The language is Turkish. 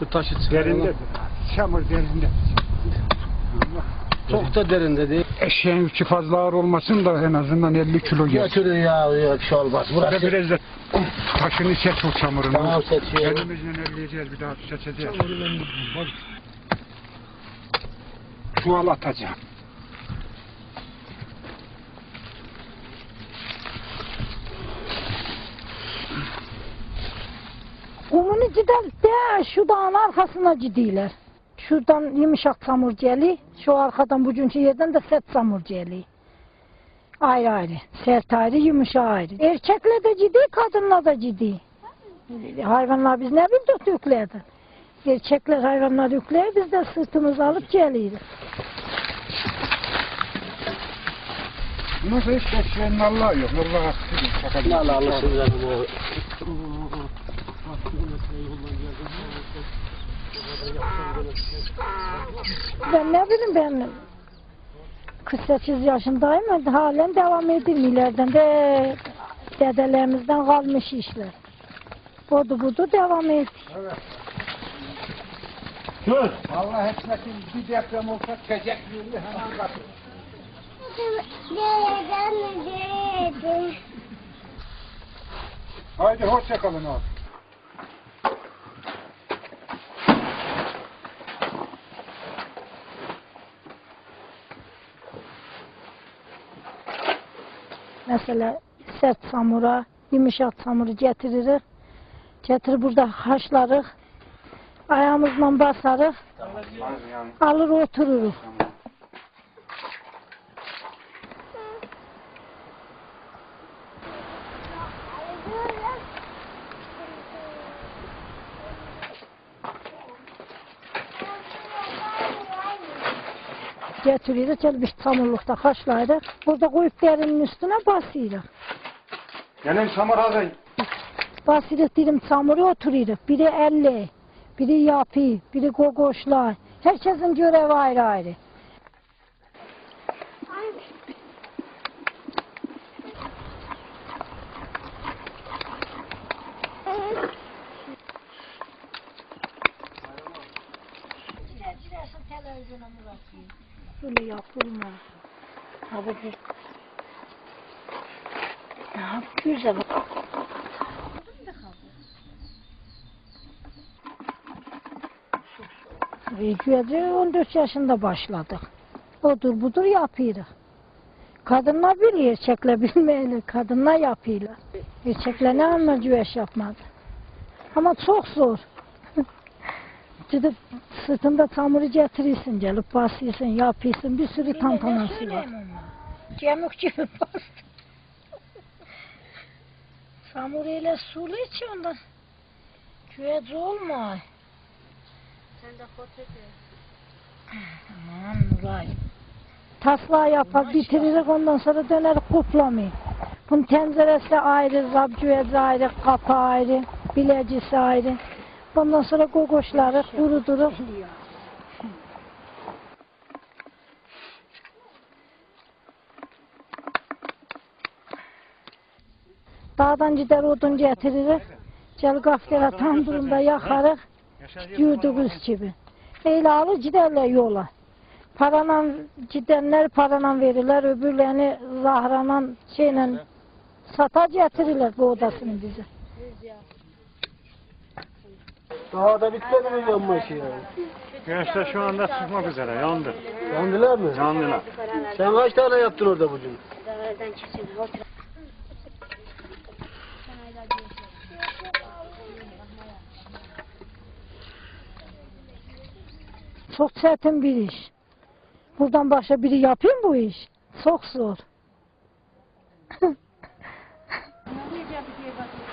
Şu taşı çıkaralım. Derinde. Çamur derinde. Çok da derinde değil. Eşeğin yükü fazla ağır olmasın da en azından 50 kilo gelir. Götürün ya, ya bir şey olmaz. Burada Burası biraz da taşını seç o çamurunu. Tamam, seçiyorum. Elimizle elleyeceğiz bir daha seçeceğiz. Çuval atacağım. Cidel de şu dağın arkasına cidiler. Şuradan yumuşak samur celi, şu arkadan bucuncu yerden de sert samur celi. Ayrı ayrı. Sert ayrı, yumuşak ayrı. Erkekle de ciddi, kadınla da ciddi. Hayvanlar biz ne bildik yüklerden. Erkekler hayvanlar yükler, biz de sırtımızı alıp geliyoruz. Nasıl hiç eşeğin Allah yok. Allah hakkı. ne ala alırsın canım o. Ben ne bileyim ben 48 yaşındayım halen devam edeyim ileriden de dedelerimizden kalmış işler. Budu budu devam et. Allah etmesin bir deprem olsa tecek yürü hemen kapı. Haydi hoşça kalın abi. Məsələ, sərt samura, yumuşaq samuru gətiririk. Gətirib burada haşlarıq. Ayağımızla basarıq. Alır otururuq. Getiririk, gel bir samurlukta haşlayırıq. Burada koyup derinin üstüne basırıq. Gelin samar ağabey. Basırıq dilim samuru otururuq. Biri elle, biri yapı, biri gogoşlar. Herkesin görevi ayrı ayrı. Böyle yapılma. Ha bu bir... Ya güzel bak. Videoda 14 yaşında başladık. Odur budur yapıyoruz. Kadınlar biliyor, erkekler bilmeyeli. Kadınlar yapıyorlar. Erkekler ne anlar güveş yapmadı. Ama çok zor. Gidip sırtında çamuru getirirsin, gelip basıyorsun, yapıyorsun. Bir sürü tantanası var. Kemik gibi bastı. Çamur ile sulu içi ondan. Güvec olmuyor. Aman Nuray. Taslağı yapar, bitiririk ondan sonra döner kuplamayı. Bunun tenceresi ayrı, zabcüvezi ayrı, kapı ayrı, bilecisi ayrı. Ondan sonra kokoşları kuruduruk. Dağdan gider odun getiririk. Gel qaftera tandırında yakarıq. Yurduğumuz gibi. Elə alır giderler yola. Parayla gidenler parayla verirler, öbürlerini zahranan şeyle sata getirirler bu odasını bize. Daha da bitmedi mi yanması ya? Güneşte şu anda çıkmak üzere yandı. Yandılar mı? Yandılar. Sen kaç tane yaptın orada bugün? Çok çetin bir iş. Buradan başka biri yapayım bu iş. Çok zor.